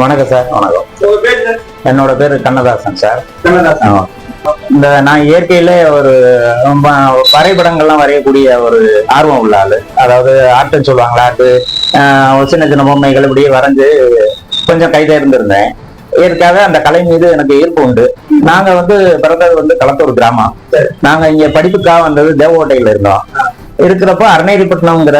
வணக்கம் சார். வணக்கம். என்னோட பேரு கண்ணதாசன் சார். கண்ணதாசன். இந்த நான் இயற்கையில ஒரு ரொம்ப வரைபடங்கள்லாம் வரையக்கூடிய ஒரு ஆர்வம் உள்ள ஆளு. அதாவது ஆர்ட்னு சொல்லுவாங்களா ஆர்ட் சின்ன சின்ன பொம்மைகள் இப்படியே வரைஞ்சு கொஞ்சம் கைதே இருந்திருந்தேன். இயற்கையாகவே அந்த கலை மீது எனக்கு ஈர்ப்பு உண்டு. நாங்க வந்து பிறந்தது வந்து களத்தூர் கிராமம். நாங்க இங்க படிப்புக்காக வந்தது தேவகோட்டையில இருந்தோம். இருக்கிறப்போ அருணேரிப்பட்டினம்ங்கிற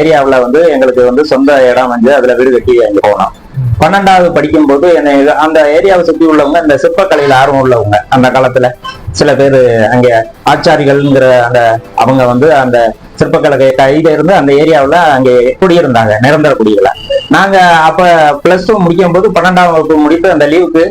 ஏரியாவுல வந்து எங்களுக்கு வந்து சொந்த இடம் வந்து அதுல வீடு கட்டி அங்க போனோம். பன்னெண்டாவது படிக்கும்போது என்னை அந்த ஏரியாவை சுத்தி உள்ளவங்க இந்த சிற்பக்கலையில ஆர்வம் உள்ளவங்க அந்த காலத்துல. சில பேர் அங்க ஆச்சாரிகள்ங்கிற அந்த அவங்க வந்து அந்த சிற்பக்கலை கையில இருந்து அந்த ஏரியாவுல அங்கே குடியிருந்தாங்க நிரந்தர குடிகள நாங்க அப்ப ப்ளஸ் டூ முடிக்கும் போது பன்னெண்டாம் வகுப்பு முடித்து அந்த லீவுக்கு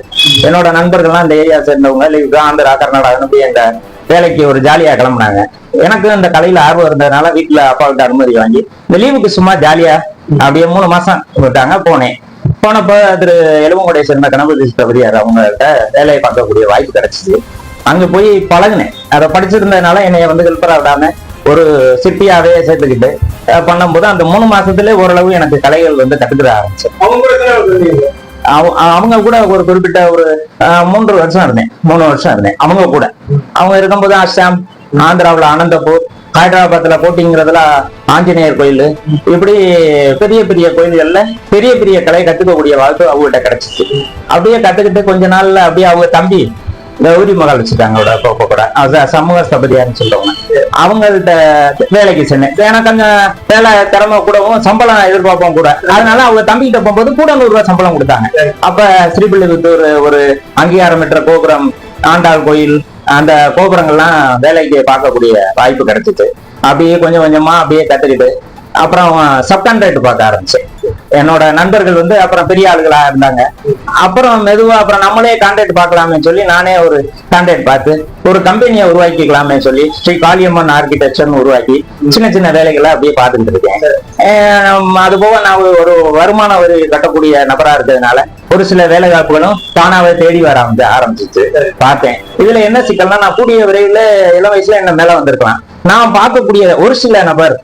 என்னோட நண்பர்கள்லாம் அந்த ஏரியா சேர்ந்தவங்க லீவுக்கு ஆந்திரா கர்நாடகா போய் எங்க வேலைக்கு ஒரு ஜாலியா கிளம்புனாங்க. எனக்கு அந்த கலையில ஆர்வம் இருந்ததுனால வீட்டுல அப்பாவுக்கு அனுமதி வாங்கி இந்த லீவுக்கு சும்மா ஜாலியா அப்படியே மூணு மாசம் விட்டாங்க போனேன். போனப்ப திரு எலும்புடைய சேர்ந்த கணபதி சித்தபதியார் அவங்கள்ட்ட வேலையை பார்க்கக்கூடிய வாய்ப்பு கிடைச்சிது அங்க போய் பழகுனேன். அதை படிச்சிருந்ததுனால என்னைய வந்து ஹெல்ப்பரா விடாம ஒரு சிற்பியாவே சேர்த்துக்கிட்டு பண்ணும்போது அந்த மூணு மாசத்துல ஓரளவு எனக்கு கலைகள் வந்து கத்துக்கிற ஆரம்பிச்சு அவங்க கூட அவங்க கூட ஒரு குறிப்பிட்ட ஒரு அஹ், மூன்று வருஷம் இருந்தேன். மூணு வருஷம் இருந்தேன். அவங்க கூட. அவங்க இருக்கும்போது அஸ்ஸாம் ஆந்திராவுல அனந்தபூர் ஹைதராபாத்ல கோட்டிங்கிறதுல ஆஞ்சநேயர் கோயில். இப்படி பெரிய பெரிய கோயில்கள்ல பெரிய பெரிய கலை கத்துக்கக்கூடிய வாழ்க்கை அவங்ககிட்ட கிடைச்சிச்சு. அப்படியே கத்துக்கிட்டு கொஞ்ச நாள்ல அப்படியே அவங்க தம்பி கௌரி மகள் வச்சுட்டாங்க அவரோட அப்பா கூட. சமூக ஸ்தபதியார்னு சொல்றவங்க அவங்கள்ட்ட வேலைக்கு சென்னேன். ஏன்னா கொஞ்சம் வேலை திறமை கூடவும் சம்பளம் எதிர்பார்ப்போம் கூட. அதனால அவங்க தம்பிக்கிட்ட போகும்போது கூட நூறு ரூபாய் சம்பளம் கொடுத்தாங்க. அப்ப ஸ்ரீபிள்ளிபுத்தூர் ஒரு அங்கீகாரம் பெற்ற கோபுரம் ஆண்டாள் கோயில் அந்த கோபுரங்கள்லாம் வேலைக்கு பார்க்கக்கூடிய வாய்ப்பு கிடைச்சிச்சு அப்படியே கொஞ்சம் கொஞ்சமா அப்படியே கத்துக்கிட்டு அப்புறம் சப்கான்ட்ராக்ட் பார்க்க ஆரம்பிச்சேன் என்னோட நண்பர்கள் வந்து அப்புறம் பெரிய ஆளுகளா இருந்தாங்க. அப்புறம் மெதுவா அப்புறம் நம்மளே கான்ட்ராக்ட் பார்க்கலாமே சொல்லி நானே ஒரு கான்ட்ராக்ட் பார்த்து ஒரு கம்பெனியை உருவாக்கிக்கலாமே சொல்லி ஸ்ரீ காளியம்மன் ஆர்கிடெக்சர்னு உருவாக்கி சின்ன சின்ன வேலைகளை அப்படியே பார்த்துட்டு இருக்கேன். அது போக நான் ஒரு- ஒரு வருமான வரி கட்டக்கூடிய நபரா இருக்கிறதுனால ஒரு சில வேலை வாய்ப்புகளும் தானாவே தேடி வர ஆரம்பிச்சிச்சு. பார்த்தேன். இதுல என்ன சிக்கல்னா நான் கூடிய விரைவில் இளம் வயசுல என்ன மேல வந்திருக்கலாம். நான் பார்க்கக்கூடிய ஒரு சில நபர்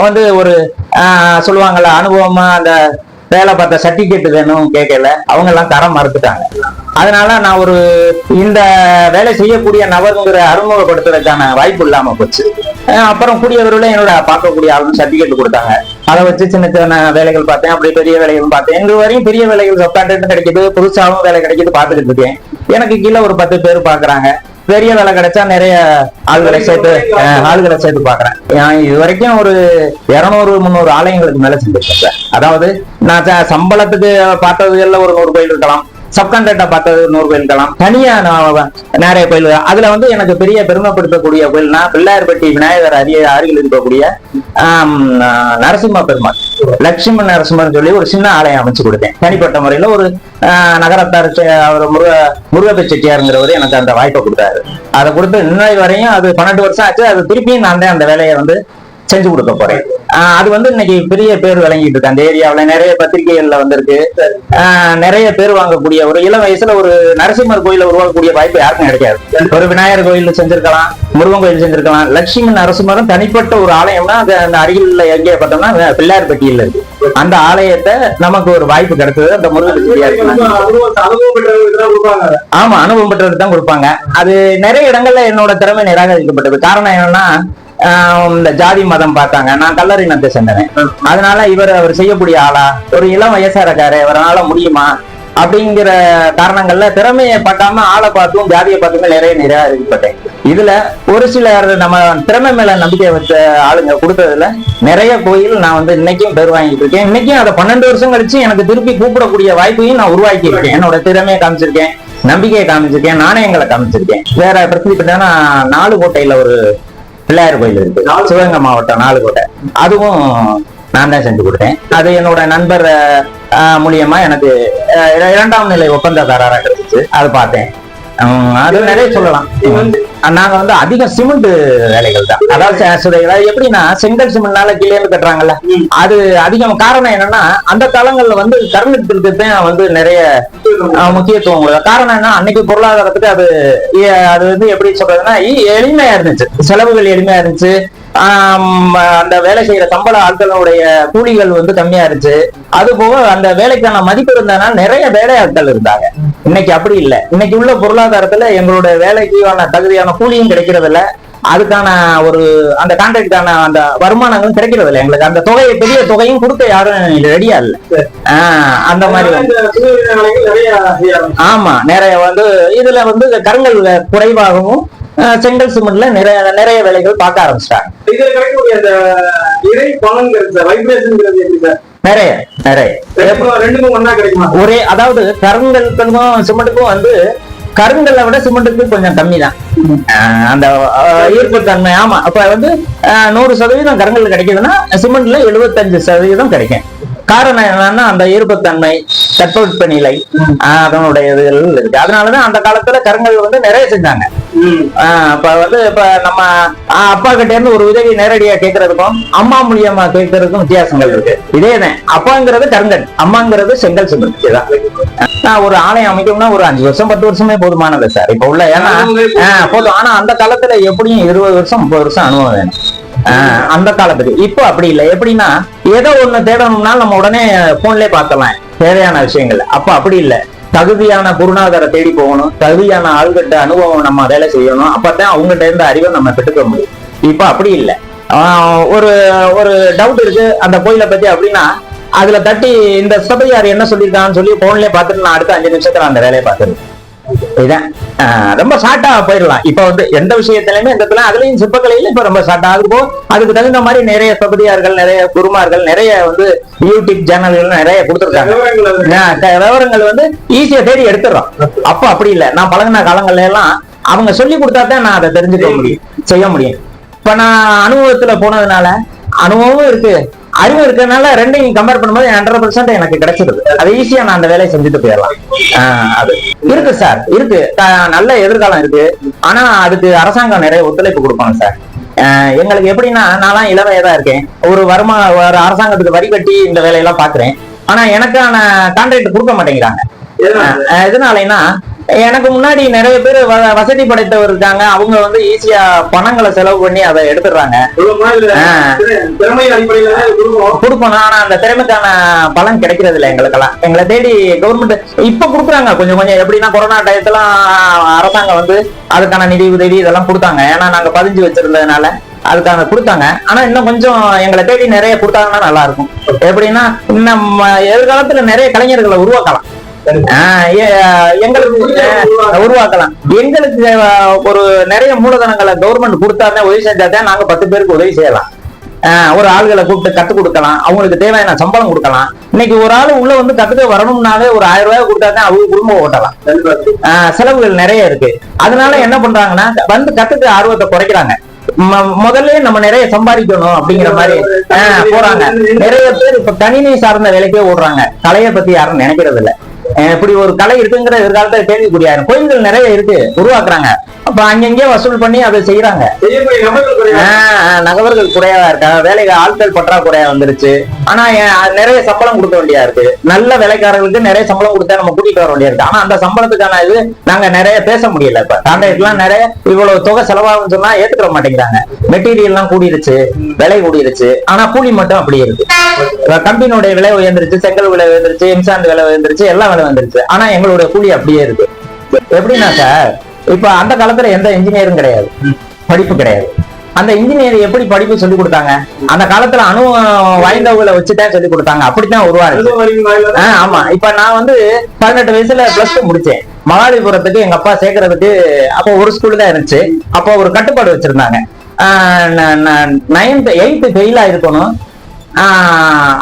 வந்து ஒரு ஆஹ், சொல்லுவாங்கல்ல அனுபவமா அந்த வேலை பார்த்த சர்டிபிகேட் வேணும் கேட்கல. அவங்க எல்லாம் தரம் மறுத்துட்டாங்க. அதனால நான் ஒரு இந்த வேலை செய்யக்கூடிய நபருங்கிற அறிமுகப்படுத்துறதுக்கான வாய்ப்பு இல்லாம போச்சு. அப்புறம் கூடியவர்களும் என்னோட பார்க்கக்கூடிய ஆளுங்க சர்டிபிகேட் கொடுத்தாங்க. அதை வச்சு சின்ன சின்ன வேலைகள் பார்த்தேன். அப்படி பெரிய வேலைகள் பார்த்தேன். எங்க வரையும் பெரிய வேலைகள் சப்கான்ட்ராக்டும் கிடைக்குது புதுசாகவும் வேலை கிடைக்குது பார்த்துக்கிட்டு இருக்கேன். எனக்கு கீழே ஒரு பத்து பேர் பாக்குறாங்க பெரிய வேலை கிடைச்சா நிறைய ஆள்களை சேர்த்து ஆளுகளை சேர்த்து பாக்குறேன் நான் இது வரைக்கும் ஒரு இருநூறு முந்நூறு ஆலயங்களுக்கு மேல செஞ்சிருக்கேன் சார். அதாவது நான் சம்பளத்துக்கு பார்த்ததுல ஒரு நூறு கோயில் இருக்கலாம். சப்கான்ட்ராக்டா பார்த்தது நூறு கோயில் இருக்கலாம். தனியா நான் நிறைய கோயில் அதுல வந்து எனக்கு பெரிய பெருமைப்படுத்தக்கூடிய கோயில்னா பிள்ளையார்பட்டி விநாயகர் அரிய அருகில் இருக்கக்கூடிய ஆஹ், நரசிம்ம பெருமாள் லட்சுமி நரசிம்மன் சொல்லி ஒரு சின்ன ஆலயம் அமைச்சு கொடுத்தேன். தனிப்பட்ட முறையில ஒரு ஆஹ், நகரத்தார் அவர் முருக முருகப்பை செட்டியாருங்கிறவர் எனக்கு அந்த வாய்ப்பை கொடுத்தாரு. அதை கொடுத்து இன்னை வரையும் அது பன்னெண்டு வருஷம் ஆச்சு. அது திருப்பியும் நான் தான் அந்த வேலையை வந்து செஞ்சு கொடுக்க போறேன். அது வந்து இன்னைக்கு பெரிய பேர் விளங்கிட்டு இருக்கு. அந்த ஏரியாவுல நிறைய பத்திரிகைகள்ல வந்திருக்கு. நிறைய பேர் வாங்கக்கூடிய ஒரு இளம் வயசுல ஒரு நரசிம்மர் கோயில உருவாக்கக்கூடிய வாய்ப்பு யாருக்கும் கிடைக்காது. ஒரு விநாயகர் கோயில் செஞ்சிருக்கலாம் முருகன் கோயில் செஞ்சிருக்கலாம் லட்சுமி நரசிம்மரும் தனிப்பட்ட ஒரு ஆலயம்னா அந்த அருகில் எங்கே பார்த்தோம்னா பிள்ளையார்பட்டியில இருக்கு. அந்த ஆலயத்தை நமக்கு ஒரு வாய்ப்பு கிடைச்சது அந்த முருகன் ஆமா அனுபவம் பெற்றவருக்கு தான் கொடுப்பாங்க. அது நிறைய இடங்கள்ல என்னோட திறமை நிராகரிக்கப்பட்டது. காரணம் என்னன்னா இந்த ஜாதி மதம் பார்த்தாங்க. நான் கல்லறினத்தை சேர்ந்தவன் அதனால இவர் அவர் செய்யக்கூடிய ஆளா ஒரு இளம் வயசா இருக்காரு இவரால முடியுமா? அப்படிங்கிற காரணங்கள்ல திறமையை பார்க்காம ஆளை பார்த்தும் ஜாதியை பார்த்தும் நிறைய நிராகரிக்கப்பட்டேன் இதுல ஒரு சிலர் நம்ம திறமை மேல நம்பிக்கை வச்ச ஆளுங்க கொடுத்ததுல நிறைய கோயில் நான் வந்து இன்னைக்கும் பேர் வாங்கிட்டு இருக்கேன். இன்னைக்கும் அதை பன்னெண்டு வருஷம் கழிச்சு எனக்கு திருப்பி கூப்பிடக்கூடிய வாய்ப்பையும் நான் உருவாக்கி இருக்கேன். என்னோட திறமையை காமிச்சிருக்கேன் நம்பிக்கையை காமிச்சிருக்கேன் நாணயங்களை காமிச்சிருக்கேன். வேற பிரச்சனை பார்த்தா நாலு கோட்டையில ஒரு பிள்ளையார் கோயில்? இருக்கு சிவகங்கை மாவட்டம் நாலுகோட்டை அதுவும் நான் தான் செஞ்சு கொடுத்தேன். அது என்னோட நண்பர் மூலியமா எனக்கு இரண்டாம் நிலை ஒப்பந்ததாரரா கிடைச்சிச்சு அது பார்த்தேன். அது நிறைய சொல்லலாம். அஹ், நாங்க வந்து அதிக சிமெண்ட் வேலைகள் தான். அதாவது எப்படின்னா செங்கல் சிமெண்ட்னால கீழே கட்டுறாங்கல்ல. அது அதிகம் காரணம் என்னன்னா அந்த காலங்கள்ல வந்து கருணத்திற்கு தான் வந்து நிறைய முக்கியத்துவம் காரணம் என்ன? அன்னைக்கு பொருளாதாரத்துக்கு அது அது வந்து எப்படி சொல்றதுன்னா எளிமையா இருந்துச்சு. செலவுகள் எளிமையா இருந்துச்சு. அந்த வேலை செய்யற சம்பள ஆட்களுடைய கூலிகள் வந்து கம்மியா இருந்துச்சு அது போக அந்த வேலைக்கான மதிப்பு இருந்ததுனால நிறைய வேலை ஆட்கள் இருந்தாங்க. இன்னைக்கு அப்படி இல்லை. இன்னைக்கு உள்ள பொருளாதாரத்துல எங்களுடைய வேலைக்கான தகுதியான கூலியும் கிடைக்கிறது இல்ல அதுக்கான ஒரு அந்த கான்ட்ராக்டான அந்த வருமானங்களும் கிடைக்கிறது இல்லை எங்களுக்கு. அந்த தொகையை பெரிய தொகையும் கொடுக்க யாரும் ரெடியா இல்ல. ஆஹ் அந்த மாதிரி. ஆமா நிறைய வந்து இதுல வந்து கருங்கல் குறைவாகவும் செங்கல் சிமெண்ட்ல நிறைய நிறைய வேலைகள் பார்க்க ஆரம்பிச்சிட்டாங்க. இதுல கிடைக்கக்கூடிய அந்த இறை பலன்கிறது வைப்ரேஷன்ங்கிறது எப்படி சார்? நிறைய நிறைய. ரெண்டுக்கும் ஒண்ணா கிடைக்குமா? ஒரே அதாவது கருங்கலுக்கும் சிமெண்ட்டுக்கும் வந்து கருங்கல்லை விட சிமெண்ட்டுக்கு கொஞ்சம் கம்மி தான். அந்த ஈர்ப்புத்தன்மை ஆமா. அப்ப வந்து நூறு சதவீதம் கருங்கல் கிடைக்குதுன்னா சிமெண்ட்ல எழுபத்தஞ்சு சதவீதம் கிடைக்கும். காரணம் என்னன்னா அந்த ஈர்ப்புத்தன்மை தட்பவெட்ப நிலை அதனுடைய இதுகள் இருக்கு. அதனாலதான் அந்த காலத்துல கருங்கல் வந்து நிறைய செஞ்சாங்க. அப்ப வந்து இப்ப நம்ம அப்பா கிட்ட இருந்து ஒரு உதவி நேரடியா கேட்கறதுக்கும் அம்மா மூலியமா கேட்கறதுக்கும் வித்தியாசங்கள் இருக்கு. இதேதான் அப்பாங்கிறது கருங்கல் அம்மாங்கிறது செங்கல் சிமெண்ட் ஒரு ஆலயம் அமைக்கணும்னா ஒரு அஞ்சு வருஷம் பத்து வருஷமே போதுமானது சார். இப்ப உள்ள ஏன்னா ஆஹ் போதும். ஆனா அந்த காலத்துல எப்படியும் இருபது வருஷம் முப்பது வருஷம் அனுபவம் வேணும். ஆஹ் அந்த காலத்துக்கு. இப்போ அப்படி இல்லை. எப்படின்னா ஏதோ ஒண்ணு தேடணும்னா நம்ம உடனே போன்லயே பார்த்தலாம் தேவையான விஷயங்கள். அப்ப அப்படி இல்லை. தகுதியான குருநாதரை தேடி போகணும். தகுதியான ஆள்கிட்ட அனுபவம் நம்ம வேலை செய்யணும். அப்பதான் அவங்ககிட்ட இருந்த அறிவை நம்ம பெற்றுக்க முடியும். இப்ப அப்படி இல்லை. ஆஹ் ஒரு ஒரு டவுட் இருக்கு. அந்த கோயிலை பத்தி அப்படின்னா அதுல தட்டி இந்த சபையார் என்ன சொல்லியிருக்கான்னு சொல்லி போன்லயே பார்த்துட்டு நான் அடுத்த அஞ்சு நிமிஷத்துல அந்த வேலையை பார்த்துருவேன். இதான். ரொம்ப ஷார்ட்டா போயிடலாம். இப்ப வந்து எந்த விஷயத்திலுமே எந்த இடத்துல அதுலயும் சிற்பக்கலையில இப்ப ரொம்ப ஷார்ட்டா இருக்கும் அதுக்கு தகுந்த மாதிரி நிறைய சபதியார்கள் நிறைய குருமார்கள் நிறைய வந்து யூடியூப் சேனல்கள் நிறைய கொடுத்துருக்காங்க. விவரங்கள். வந்து ஈஸியா தேடி எடுத்துடுறோம். அப்போ அப்படி இல்லை. நான் பழகின காலங்கள்ல எல்லாம் அவங்க சொல்லி கொடுத்தா தான் நான் அதை தெரிஞ்சுக்க முடியும் செய்ய முடியும். இப்ப நான் அனுபவத்துல போனதுனால அனுபவமும் இருக்கு. அறிவு இருக்கறனால ரெண்டையும் கம்பேர் பண்ணும்போது ஹண்ட்ரட் பர்சன்ட் எனக்கு கிடைச்சிருது. அது ஈஸியா நான் அந்த வேலையை செஞ்சுட்டு போயிடலாம். ஆஹ் அது. இருக்கு சார் இருக்கு. நல்ல எதிர்காலம் இருக்கு. ஆனா அதுக்கு அரசாங்கம் நிறைய ஒத்துழைப்பு கொடுப்பாங்க சார் ஆஹ் எங்களுக்கு எப்படின்னா நான்லாம் இளவையதா இருக்கேன். ஒரு வருமா ஒரு அரசாங்கத்துக்கு வரி கட்டி இந்த வேலையெல்லாம் பாக்குறேன். ஆனா எனக்கான கான்ட்ராக்ட் கொடுக்க மாட்டேங்கிறாங்க. எதனாலன்னா எனக்கு முன்னாடி நிறைய பேர் வசதி படைத்தவர் இருக்காங்க. அவங்க வந்து ஈஸியா பணங்களை செலவு பண்ணி அதை எடுத்துடுறாங்க. கொடுப்போம் கொடுக்கணும். ஆனா அந்த திறமைக்கான பலன் கிடைக்கிறது இல்லை எங்களுக்கெல்லாம். எங்களை தேடி கவர்மெண்ட் இப்ப கொடுக்குறாங்க. கொஞ்சம் கொஞ்சம் எப்படின்னா கொரோனா டயத்துல அரசாங்கம் வந்து அதுக்கான நிதி உதவி இதெல்லாம் கொடுத்தாங்க. ஏன்னா நாங்க பதிஞ்சு வச்சிருந்ததுனால அதுக்கான கொடுத்தாங்க. ஆனா இன்னும் கொஞ்சம் எங்களை தேடி நிறைய கொடுத்தாங்கன்னா நல்லா இருக்கும். எப்படின்னா இன்னும் எதிர்காலத்துல நிறைய கலைஞர்களை உருவாக்கலாம். எங்களுக்கு உருவாக்கலாம். எங்களுக்கு ஒரு நிறைய மூலதனங்களை கவர்மெண்ட் கொடுத்தாதான் உதவி செஞ்சாதான் நாங்க பத்து பேருக்கு உதவி செய்யலாம். ஆஹ், ஒரு ஆள்களை கூப்பிட்டு கத்து கொடுக்கலாம். அவங்களுக்கு தேவையான சம்பளம் கொடுக்கலாம். இன்னைக்கு ஒரு ஆள் உள்ள வந்து கத்துக்க வரணும்னாலே ஒரு ஆயிரம் ரூபாய் கொடுத்தாதான் அவங்க குடும்பம் ஓட்டலாம். ஆஹ், செலவுகள் நிறைய இருக்கு. அதனால என்ன பண்றாங்கன்னா வந்து கத்துக்க ஆர்வத்தை குறைக்கிறாங்க. ம- முதல்ல நம்ம நிறைய சம்பாதிக்கணும் அப்படிங்கிற மாதிரி ஆஹ், போறாங்க. நிறைய பேர் இப்ப கணினி சார்ந்த வேலைக்கே ஓடுறாங்க. கலையை பத்தி யாரும் நினைக்கிறது இல்லை இப்படி ஒரு கலை இருக்குங்கிற எதிர்காலத்துல கேள்விக்குரியாரு கோயில்கள் நிறைய இருக்கு உருவாக்குறாங்க. அப்ப அங்கங்கே வசூல் பண்ணி அதை செய்யறாங்க நகவர்கள் குறைவா இருக்கா வேலை ஆட்கள் பற்றாக்குறையா வந்துருச்சு. ஆனா நிறைய சம்பளம் கொடுக்க வேண்டியா இருக்கு. நல்ல வேலைக்காரர்களுக்கு நிறைய சம்பளம் கொடுத்தா நம்ம கூட்டிட்டு வர வேண்டியா இருக்கு. ஆனா அந்த சம்பளத்துக்கான இது நாங்க நிறைய பேச முடியல இப்ப. கான்ட்ராக்ட் எல்லாம் நிறைய இவ்வளவு தொகை செலவாகும்னு சொன்னா ஏத்துக்கிற மாட்டேங்கிறாங்க. மெட்டீரியல் எல்லாம் கூடிருச்சு விலை கூடிருச்சு. ஆனா கூலி மட்டும் அப்படியே இருக்கு. கம்பினுடைய விலை உயர்ந்துருச்சு செங்கல் விலை உயர்ந்துருச்சு இன்சாண்ட் விலை உயர்ந்துருச்சு எல்லா விலை வந்துருச்சு. ஆனா எங்களுடைய கூலி அப்படியே இருக்கு. எப்படின்னா சார் இப்ப அந்த காலத்துல எந்த இன்ஜினியரும் கிடையாது. படிப்பு கிடையாது. அந்த இன்ஜினியர் எப்படி படிப்பு சொல்லி கொடுத்தாங்க? அந்த காலத்துல அனுபவம் வாய்ந்தவங்களை வச்சுதான் சொல்லி கொடுத்தாங்க. அப்படித்தான் உருவாரு ஆமா. இப்ப நான் வந்து பதினெட்டு வயசுல பிளஸ் டூ முடிச்சேன். மகாலிபுரத்துக்கு எங்க அப்பா சேர்க்கறதுக்கு அப்போ ஒரு ஸ்கூல் தான் இருந்துச்சு. அப்போ ஒரு கட்டுப்பாடு வச்சிருந்தாங்க. நைன்த் எயித்து ஃபெயிலா இருக்கணும்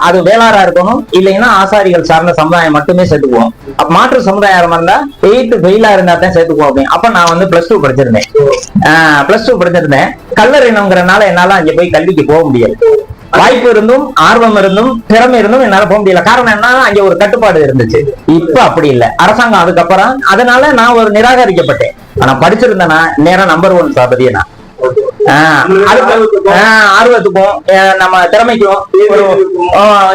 அது வேளாரா இருக்கணும். இல்லைன்னா ஆசாரிகள் சார்ந்த சமுதாயம் மட்டுமே சேர்த்துக்குவோம் அப்ப மாற்று சமுதாயம் இருந்தா எயித்து ஃபெயிலா இருந்தா தான் சேர்த்துக்குவோம் அப்படின்னு. அப்ப நான் வந்து பிளஸ் டூ படிச்சிருந்தேன். பிளஸ் டூ படிச்சிருந்தேன். கல்லறினங்கிறனால என்னால அங்க போய் கல்விக்கு போக முடியாது வாய்ப்பு இருந்தும் ஆர்வம் இருந்தும் திறமை இருந்தும் என்னால போக முடியல. காரணம் என்ன அங்க ஒரு கட்டுப்பாடு இருந்துச்சு. இப்ப அப்படி இல்ல. அரசாங்கம் அதுக்கப்புறம் அதனால நான் ஒரு நிராகரிக்கப்பட்டேன். ஆனா படிச்சிருந்தேன்னா நேரம் நம்பர் ஒன் சாபதியை நான் ஆஹ் அதுக்கு- ஆஹ் ஆர்வத்துக்கும். நம்ம திறமைக்கும்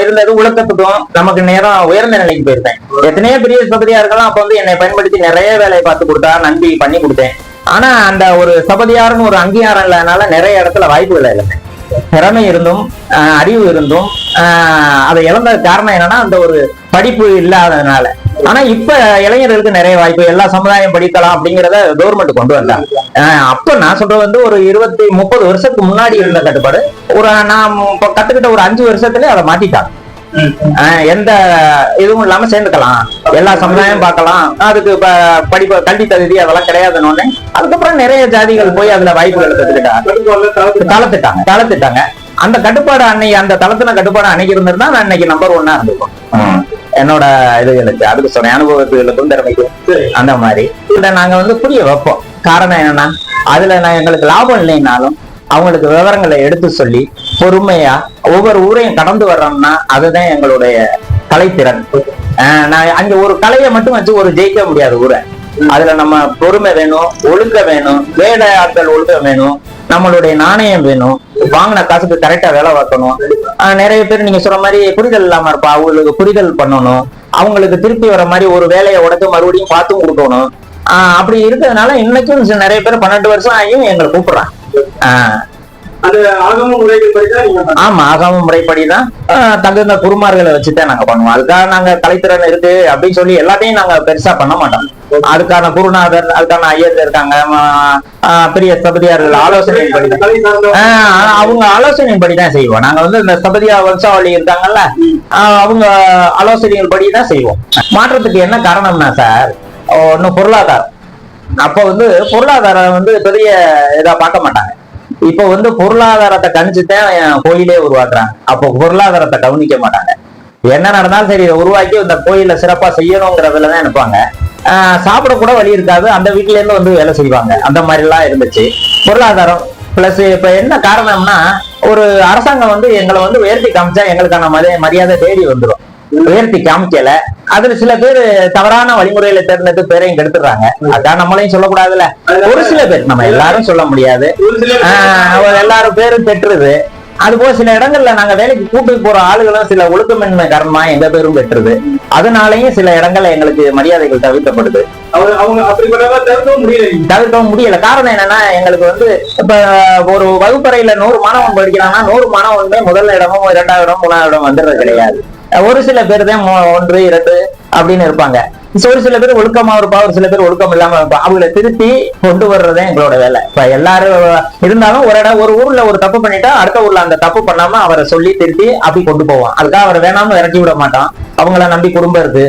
இருந்தது உலகத்துக்கும் நமக்கு நேரம் உயர்ந்த நிலைக்கு போயிருந்தேன் எத்தனையோ பெரிய சபதியா இருக்கலாம் அப்ப வந்து என்னை பயன்படுத்தி நிறைய வேலையை பார்த்து கொடுத்தா நன்றி பண்ணி கொடுத்தேன். ஆனா அந்த ஒரு சபதியாருன்னு ஒரு அங்கீகாரம் இல்லாதனால நிறைய இடத்துல வாய்ப்புகள் இல்லை திறமை இருந்தும் அறிவு இருந்தும் ஆஹ் அதை இழந்த காரணம் என்னன்னா அந்த ஒரு படிப்பு இல்லாததுனால. ஆனா இப்ப இளைஞர்களுக்கு நிறைய வாய்ப்பு எல்லா சமுதாயம் படிக்கலாம் அப்படிங்கறத கவர்மெண்ட் கொண்டு வந்தாங்க அப்ப நான் சொல்றது வந்து ஒரு இருபத்தி முப்பது வருஷத்துக்கு முன்னாடி இருந்த கட்டுப்பாடு. ஒரு நான் கத்துக்கிட்ட ஒரு அஞ்சு வருஷத்துல அதை மாத்திட்டாங்க. ஆஹ் எந்த இதுவும் இல்லாம சேர்ந்துக்கலாம். எல்லா சமுதாயம் பார்க்கலாம். அதுக்கு இப்ப படிப்பு கல்வி தகுதி அதெல்லாம் கிடையாதுன்னு உடனே அதுக்கப்புறம் நிறைய ஜாதிகள் போய் அதுல வாய்ப்பு எடுத்துக்கிட்டாங்க தளர்த்துட்டாங்க. தளர்த்துட்டாங்க. அந்த கட்டுப்பாடு அன்னைக்கு அந்த தளத்தின கட்டுப்பாடு அன்னைக்கு இருந்திருந்தா நான் இன்னைக்கு நம்பர் ஒன்னா இருந்திருக்கும். என்னோட இதுகளுக்கு அதுக்கு சொன்ன அனுபவத்துகளுக்கும் திறமைக்கும் அந்த மாதிரி. இதை நாங்க வந்து புரிய வைப்போம். காரணம் என்னன்னா அதுல நான் எங்களுக்கு லாபம் இல்லைனாலும் அவங்களுக்கு விவரங்களை எடுத்து சொல்லி பொறுமையா ஒவ்வொரு ஊரையும் கடந்து வர்றோம்னா அதுதான் எங்களுடைய கலைத்திறன் ஆஹ் நான் அங்க ஒரு கலையை மட்டும் வச்சு ஒரு ஜெயிக்க முடியாது ஊரை. அதுல நம்ம பொறுமை வேணும் ஒழுக்க வேணும் வேலை ஆட்கள் ஒழுக்க வேணும். நம்மளுடைய நாணயம் வேணும். வாங்கின காசுக்கு கரெக்டா வேலை பார்க்கணும். நிறைய பேர் நீங்க சொல்ற மாதிரி புரிதல் இல்லாம இருப்பா. அவங்களுக்கு புரிதல் பண்ணணும். அவங்களுக்கு திருப்பி வர மாதிரி ஒரு வேலையை உடச்சு மறுபடியும் பார்த்தும் கொடுக்கணும். ஆஹ் அப்படி இருக்கிறதுனால இன்னைக்கும் நிறைய பேர் பன்னெண்டு வருஷம் ஆகியும் எங்களை கூப்பிடுறாங்க. ஆஹ். ஆமா ஆகாம முறைப்படிதான். தகுந்த குருமார்களை வச்சுதான் நாங்க பண்ணுவோம். அதுக்காக நாங்க கலைத்திறன் இருக்கு அப்படின்னு சொல்லி எல்லாத்தையும் நாங்க பெருசா பண்ண மாட்டோம். அதுக்கான குருநாதர் அதுக்கான ஐயர் இருக்காங்க. பெரிய சபதியார்கள் சார்ந்த ஆஹ் அவங்க ஆலோசனையின்படி தான் செய்வோம். நாங்க வந்து இந்த சபதியா வம்சாவளி இருக்காங்கல்ல அவங்க ஆலோசனைகள் படி தான் செய்வோம். மாற்றத்துக்கு என்ன காரணம்னா சார் ஒன்னும் பொருளாதாரம். அப்ப வந்து பொருளாதாரம் வந்து பெரிய இதா பார்க்க மாட்டாங்க. இப்ப வந்து பொருளாதாரத்தை கணிச்சுதான் கோயிலே உருவாக்குறாங்க. அப்போ பொருளாதாரத்தை கவனிக்க மாட்டாங்க. என்ன நடந்தாலும் சரி இதை உருவாக்கி இந்த கோயிலை சிறப்பா செய்யணுங்கிறதுல தான் நினைப்பாங்க. சாப்பிடக்கூட சாப்பிட கூட வழி இருக்காது. அந்த வீட்ல இருந்து வந்து வேலை செய்வாங்க. அந்த மாதிரி எல்லாம் இருந்துச்சு. பொருளாதாரம். பிளஸ் இப்ப என்ன காரணம்னா ஒரு அரசாங்கம் வந்து எங்களை வந்து உயர்த்தி காமிச்சா எங்களுக்கான மத மரியாதை தேடி வந்துடும் உயர்த்தி காமிக்கல. அதுல சில பேர் தவறான வழிமுறையில தேர்ந்தெடுத்து பேரையும் கெடுத்துறாங்க அதான் நம்மளையும் சொல்லக்கூடாதுல்ல. ஒரு சில பேர் நம்ம எல்லாரும் சொல்ல முடியாது. சில அவர் எல்லாரும் பேரும் பெற்றுது அது போல சில இடங்கள்ல நாங்க வேலைக்கு கூட்டு போற ஆளுகளும் சில ஒழுக்கமின்மை காரணமா எங்க பேரும் பெற்றுது. அதனாலயும் சில இடங்கள்ல எங்களுக்கு மரியாதைகள் தவிர்க்கப்படுது. தவிர்க்கவும் முடியல காரணம் என்னன்னா எங்களுக்கு வந்து இப்ப ஒரு வகுப்பறையில நூறு மாணவன் படிக்கிறாங்கன்னா நூறு மாணவனுமே முதல் இடமும் இரண்டாவது இடம் மூணாவது இடம் வந்துடுறது கிடையாது. ஒரு சில பேர் தான் ஒன்று இரண்டு அப்படின்னு இருப்பாங்க. ஒரு சில பேர் ஒழுக்கமா இருப்பா ஒரு சில பேர் ஒழுக்கம் இல்லாம இருப்பா. அவங்களை திருத்தி கொண்டு வர்றதே எங்களோட வேலை. இப்ப எல்லாரும் இருந்தாலும் ஒரு இடம் ஒரு ஊர்ல ஒரு தப்பு பண்ணிட்டா அடுத்த ஊர்ல அந்த தப்பு பண்ணாம அவரை சொல்லி திருத்தி அப்படி கொண்டு போவோம் அதுக்காக அவரை வேணாம இறக்கி விட மாட்டான். அவங்கள நம்பி குடும்பம் இருக்கு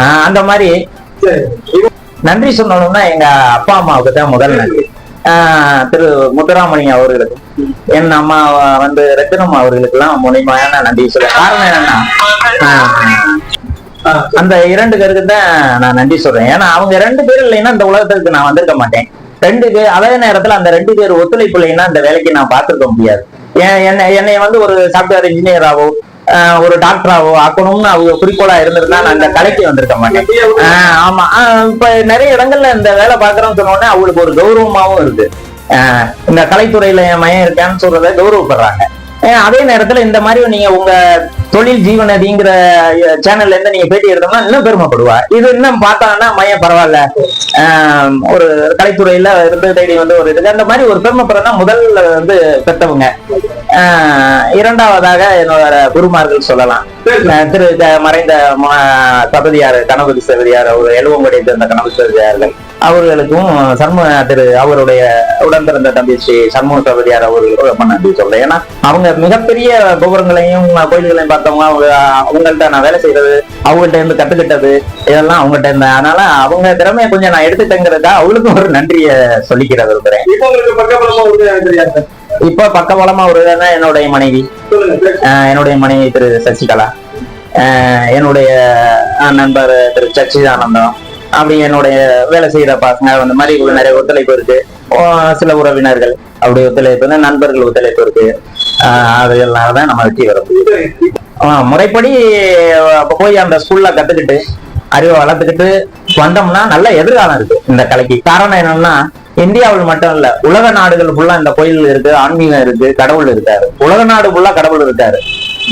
ஆஹ் அந்த மாதிரி. நன்றி சொல்லணும்னா எங்க அப்பா அம்மாவுக்கு தான் முதல் நன்றி. ஆஹ் திரு முத்துராமணி அவர்களுக்கு. என் அம்மா வந்து ரத்தினம் அவர்களுக்கு எல்லாம் முனைமையான நன்றி சொல்ல காரணம் என்னன்னா ஆஹ் அந்த இரண்டு பேருக்கு தான் நான் நன்றி சொல்றேன். ஏன்னா அவங்க ரெண்டு பேர் இல்லைன்னா இந்த உலகத்துக்கு நான் வந்திருக்க மாட்டேன். ரெண்டு பேர் அதே நேரத்துல அந்த ரெண்டு பேர் ஒத்துழைப்பு இல்லைன்னா இந்த வேலைக்கு நான் பார்த்துருக்க முடியாது. ஏன் என்னை என்னை வந்து ஒரு சாஃப்ட்வேர் இன்ஜினியராவோ ஒரு டாக்டராவோ ஆக்கணும்னு அவங்க குறிக்கோளா இருந்திருந்தா நான் இந்த கலைக்கு வந்திருக்க மாட்டேன். ஆஹ் ஆமா. ஆஹ் இப்ப நிறைய இடங்கள்ல இந்த வேலை பாக்குறோம்னு சொன்ன உடனே அவங்களுக்கு ஒரு கௌரவமாவும் இருக்கு. ஆஹ் இந்த கலைத்துறையில என் மையம் இருக்கான்னு சொல்றத கௌரவப்படுறாங்க. அதே நேரத்துல இந்த மாதிரி நீங்க உங்க தொழில் ஜீவனதிங்கிற சேனல்ல இருந்து நீங்க பேட்டி எடுத்தோம்னா இன்னும் பெருமைப்படுவா. இது இன்னும் பார்த்தாங்கன்னா மையம் பரவாயில்ல. ஆஹ் ஒரு கலைத்துறையில இருந்து தேடி வந்து ஒரு இது. அந்த மாதிரி ஒரு பெருமைப்படுறதுனா முதல்ல வந்து பெற்றவங்க. இரண்டாவதாக என்னோட குருமார்கள் சொல்லலாம். திரு மறைந்த தபதியார் கணபதி சபதியார் அவர் எழுவங்குடியை சேர்ந்த கணபதி சபதியார்கள் அவர்களுக்கும் சண்முக திரு அவருடைய உடன் பிறந்த தம்பி ஸ்ரீ சண்முக சபதியார் அவர்களுக்கும் ரொம்ப நன்றி சொல்றேன். ஏன்னா அவங்க மிகப்பெரிய கோபுரங்களையும் கோயில்களையும் பார்த்தவங்க அவங்க அவங்கள்ட்ட நான் வேலை செய்யறது அவங்கள்ட்ட இருந்து கத்துக்கிட்டது இதெல்லாம் அவங்கள்ட்ட இருந்தேன் அதனால அவங்க திறமையை கொஞ்சம் நான் எடுத்துட்டேங்கிறதா அவங்களுக்கும் ஒரு நன்றியை சொல்லிக்கிற விரும்புறேன் இப்போ பக்கபலமா ஒரு என்னுடைய மனைவி. என்னுடைய மனைவி திரு சசிகலா. என்னுடைய நண்பர் திரு சச்சிதானந்தம். அப்படி என்னுடைய வேலை செய்யற பசங்க அந்த மாதிரி உள்ள நிறைய ஒத்துழைப்பு இருக்கு. சில உறவினர்கள் அப்படி ஒத்துழைப்பு இருந்து நண்பர்கள் ஒத்துழைப்பு இருக்கு. ஆஹ் தான் நம்ம வெற்றி வர முடியும். முறைப்படி போய் அந்த ஸ்கூல்ல கத்துக்கிட்டு அறிவை வளர்த்துக்கிட்டு வந்தோம்னா நல்ல எதிர்காலம் இருக்கு இந்த கலைக்கு. காரணம் என்னன்னா இந்தியாவில் மட்டும் இல்ல உலக நாடுகள் ஃபுல்லா இந்த கோயில் இருக்கு ஆன்மீகம் இருக்கு கடவுள் இருக்காரு. உலக நாடு ஃபுல்லா கடவுள் இருக்காரு.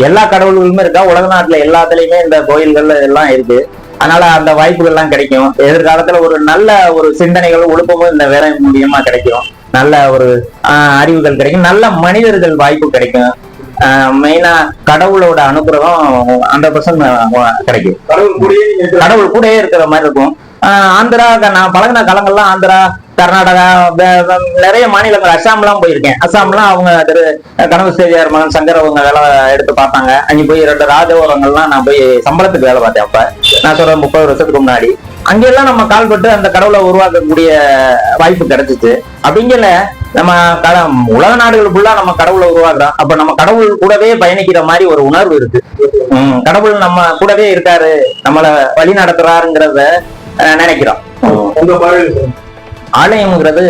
எல்லா கடவுள்களுமே இருக்கா? உலக நாட்டுல எல்லாத்துலயுமே இந்த கோயில்கள் எல்லாம் இருக்கு. அதனால அந்த வாய்ப்புகள் எல்லாம் கிடைக்கும். எதிர்காலத்துல ஒரு நல்ல ஒரு சிந்தனைகளும் ஒழுக்கமும் இந்த வேலை மூலியமா கிடைக்கும். நல்ல ஒரு அறிவுகள் கிடைக்கும். நல்ல மனிதர்கள் வாய்ப்பு கிடைக்கும். மெயினா கடவுளோட அனுகிரகம் ஹண்ட்ரட் பர்சன்ட் கிடைக்கும். கடவுள் கூடயே நீங்க இருக்கிற- கடவுள் கூடயே இருக்கிற மாதிரி இருக்கும். ஆந்திரா நான் பழகின காலங்கள்லாம் ஆந்திரா கர்நாடகா நிறைய மாநிலங்கள் அஸ்ஸாம்லாம் போயிருக்கேன். அஸ்ஸாம்லாம் அவங்க திரு கனவு சேதியார் மகன் சங்கர் அவங்க வேலை எடுத்து பார்த்தாங்க. அங்க போய் ரெண்டு ராஜபுரங்கள்லாம் நான் போய் சம்பளத்துக்கு வேலை பார்த்தேன் அப்ப. நான் சொல்றேன் முப்பது வருஷத்துக்கு முன்னாடி. அங்கெல்லாம் நம்ம கால்பட்டு அந்த கடவுளை உருவாக்கக்கூடிய வாய்ப்பு கிடைச்சிச்சு. அப்படிங்கல நம்ம கட உலக நாடுகள் ஃபுல்லா நம்ம கடவுளை உருவாக்குறோம் அப்ப நம்ம கடவுள் கூடவே பயணிக்கிற மாதிரி ஒரு உணர்வு இருக்கு. உம் கடவுள் நம்ம கூடவே இருக்காரு நம்மள வழி நடத்துறாருங்கிறத நினைக்கிறோம். ஆலயம்ங்கிறது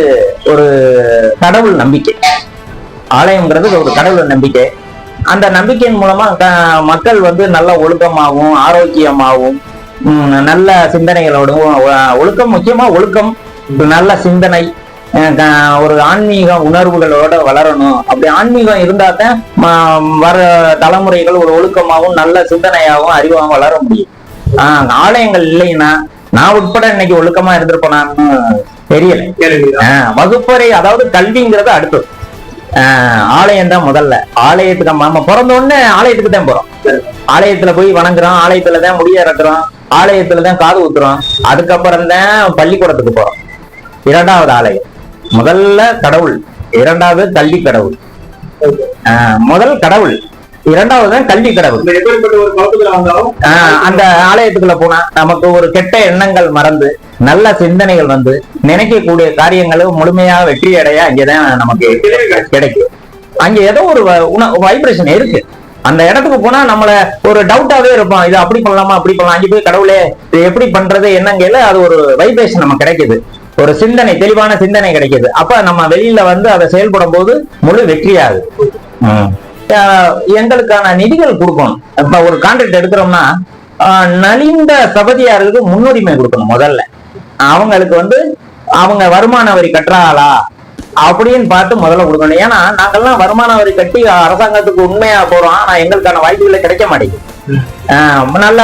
ஒரு கடவுள் நம்பிக்கை. ஆலயம்ங்கிறது ஒரு கடவுள் நம்பிக்கை. அந்த நம்பிக்கையின் மூலமா மக்கள் வந்து நல்ல ஒழுக்கமாகவும் ஆரோக்கியமாகவும் நல்ல சிந்தனைகளோடும் ஒழுக்கம் முக்கியமா ஒழுக்கம் நல்ல சிந்தனை ஒரு ஆன்மீக உணர்வுகளோட வளரணும். அப்படி ஆன்மீகம் இருந்தா தான் வர தலைமுறைகள் ஒரு ஒழுக்கமாகவும் நல்ல சிந்தனையாகவும் அறிவாகவும் வளர முடியும். ஆஹ் ஆலயங்கள் இல்லைன்னா நான் உட்பட இன்னைக்கு ஒழுக்கமா இருந்திருப்பேனான்னு தெரியல. வகுப்பறை அதாவது கல்விங்கிறது அடுத்தது. ஆஹ் ஆலயம் தான் முதல்ல. ஆலயத்துக்கு நம்ம நம்ம பிறந்த உடனே ஆலயத்துக்கு தான் போறோம். ஆலயத்துல போய் வணங்குறோம் ஆலயத்துல தான் முடிய இறக்குறோம் ஆலயத்துல தான் காது ஊத்துறோம். அதுக்கப்புறம் தான் பள்ளிக்கூடத்துக்கு போறோம். இரண்டாவது ஆலயம். முதல்ல கடவுள் இரண்டாவது கல்வி கடவுள். முதல் கடவுள் இரண்டாவது கல்வி கடவுள். அந்த ஆலயத்துக்குள்ள போனா நமக்கு ஒரு கெட்ட எண்ணங்கள் மறந்து நல்ல சிந்தனைகள் வந்து நினைக்கக்கூடிய காரியங்களும் முழுமையா வெற்றி அடைய அங்கேதான் நமக்கு கிடைக்கும். அங்க ஏதோ ஒரு வைப்ரேஷன் இருக்கு. அந்த இடத்துக்கு போனா நம்மள ஒரு டவுட்டாவே இருப்போம். இது அப்படி பண்ணலாமா அப்படி பண்ணலாம். அங்க போய் கடவுளே இது எப்படி பண்றது என்னங்கையில அது ஒரு வைப்ரேஷன் நம்ம கிடைக்குது. ஒரு சிந்தனை தெளிவான சிந்தனை கிடைக்குது. அப்ப நம்ம வெளியில வந்து அதை செயல்படும் போது முழு. ஆஹ் எங்களுக்கான நிதிகள் கொடுக்கணும். இப்ப ஒரு கான்ட்ராக்ட் எடுக்கிறோம்னா நலிந்த சபதியாருக்கு முன்னுரிமை கொடுக்கணும் முதல்ல. அவங்களுக்கு வந்து அவங்க வருமான வரி கட்டுறாங்களா? அப்படின்னு பார்த்து முதல்ல கொடுக்கணும். ஏன்னா நாங்கெல்லாம் வருமான வரி கட்டி அரசாங்கத்துக்கு உண்மையா போறோம். ஆனா எங்களுக்கான வாய்ப்புகளே கிடைக்க மாட்டேங்குது. ஆஹ் நல்ல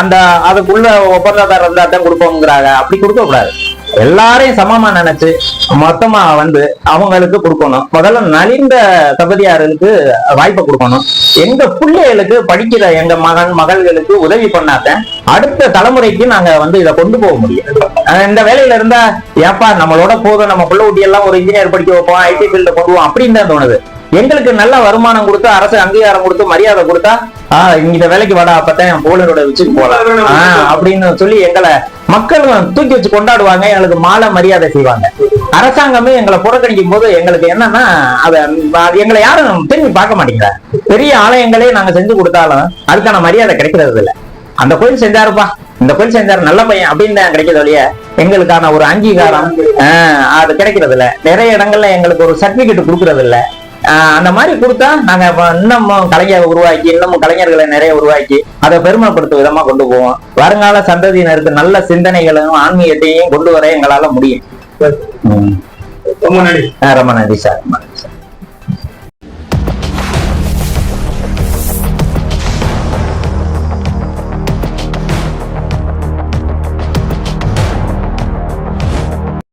அந்த அதுக்குள்ள ஒப்பந்ததாரர் தான் கொடுப்போங்கிறாங்க அப்படி கொடுக்க கூடாது எல்லாரையும் சமமா நினைச்சு மொத்தமா வந்து அவங்களுக்கு கொடுக்கணும். முதல்ல நலிந்த தகுதியார்களுக்கு வாய்ப்பை கொடுக்கணும். எங்க பிள்ளைகளுக்கு படிக்கிற எங்க மகன் மகள்களுக்கு உதவி பண்ணாத அடுத்த தலைமுறைக்கு நாங்க வந்து இதை கொண்டு போக முடியும். ஆஹ் இந்த வேலையில இருந்தா ஏப்பா நம்மளோட போதும் நம்ம பிள்ளை ஊட்டி எல்லாம் ஒரு இன்ஜினியர் படிக்க வைப்போம் ஐடி ஃபீல்ட கொண்டு போவோம் அப்படின்னு தான் தோணுது. எங்களுக்கு நல்ல வருமானம் கொடுத்து அரசு அங்கீகாரம் கொடுத்து மரியாதை கொடுத்தா ஆஹ் இந்த வேலைக்கு வாடா அப்பதான் என் போலரோட வச்சுட்டு போலாம். ஆஹ் அப்படின்னு சொல்லி எங்களை மக்களும் தூக்கி வச்சு கொண்டாடுவாங்க எங்களுக்கு மாலை மரியாதை செய்வாங்க. அரசாங்கமே எங்களை புறக்கணிக்கும் போது எங்களுக்கு என்னன்னா அத எங்களை யாரும் திரும்பி பார்க்க மாட்டேங்கிறாங்க. பெரிய ஆலயங்களே நாங்க செஞ்சு கொடுத்தாலும் அதுக்கான மரியாதை கிடைக்கிறது இல்ல அந்த கோயில் செஞ்சாருப்பா இந்த கோயில் செஞ்சாரு நல்ல பையன் அப்படின்னு தான் கிடைக்கிறது இல்லையா எங்களுக்கான ஒரு அங்கீகாரம் ஆஹ் அது கிடைக்கிறது இல்ல நிறைய இடங்கள்ல எங்களுக்கு ஒரு சர்டிபிகேட் கொடுக்கறது இல்ல அந்த மாதிரி கொடுத்தா நாங்க இன்னமும் கலைஞரை உருவாக்கி இன்னமும் கலைஞர்களை நிறைய உருவாக்கி அதை பெருமைப்படுத்தும் விதமா கொண்டு போவோம். வருங்கால சந்ததியினருக்கு நல்ல சிந்தனைகளையும் ஆன்மீகத்தையும் கொண்டு வர எங்களால முடியும். ரொம்ப நன்றி. ஆஹ் ரொம்ப நன்றி சார். ரொம்ப நன்றி சார்.